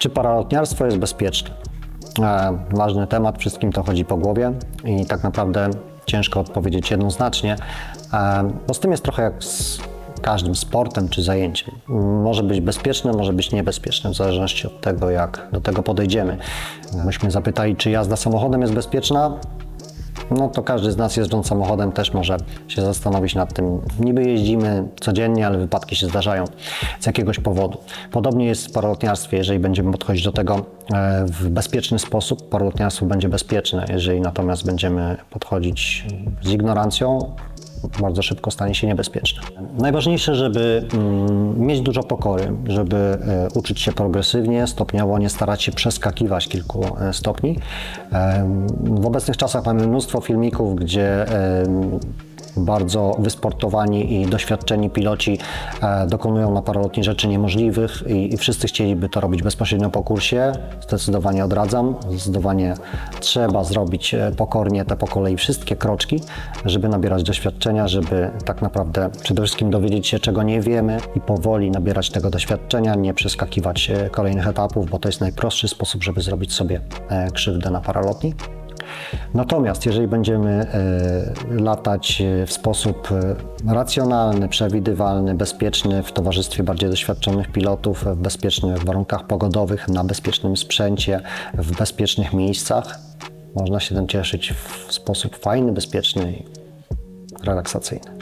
Czy paralotniarstwo jest bezpieczne? E, ważny temat, wszystkim to chodzi po głowie i tak naprawdę ciężko odpowiedzieć jednoznacznie, e, bo z tym jest trochę jak z każdym sportem czy zajęciem. Może być bezpieczne, może być niebezpieczne, w zależności od tego, jak do tego podejdziemy. Myśmy zapytali, czy jazda samochodem jest bezpieczna, no to każdy z nas jeżdżąc samochodem też może się zastanowić nad tym. Niby jeździmy codziennie, ale wypadki się zdarzają z jakiegoś powodu. Podobnie jest w paralotniarstwie, jeżeli będziemy podchodzić do tego e, w bezpieczny sposób, paralotniarstwo będzie bezpieczne. Jeżeli natomiast będziemy podchodzić z ignorancją, bardzo szybko stanie się niebezpieczne. Najważniejsze, żeby mm, mieć dużo pokory, żeby e, uczyć się progresywnie, stopniowo, nie starać się przeskakiwać kilku e, stopni. Em, W obecnych czasach mamy mnóstwo filmików, gdzie bardzo wysportowani i doświadczeni piloci e, dokonują na paralotni rzeczy niemożliwych i, i wszyscy chcieliby to robić bezpośrednio po kursie. Zdecydowanie odradzam. Zdecydowanie trzeba zrobić e, pokornie te po kolei wszystkie kroczki, żeby nabierać doświadczenia, żeby tak naprawdę przede wszystkim dowiedzieć się, czego nie wiemy i powoli nabierać tego doświadczenia, nie przeskakiwać e, kolejnych etapów, bo to jest najprostszy sposób, żeby zrobić sobie krzywdę na paralotni. Natomiast jeżeli będziemy e, latać e, w sposób e, racjonalny, przewidywalny, bezpieczny, w towarzystwie bardziej doświadczonych pilotów, w bezpiecznych warunkach pogodowych, na bezpiecznym sprzęcie, w bezpiecznych miejscach, można się tym cieszyć w sposób fajny, bezpieczny i relaksacyjny.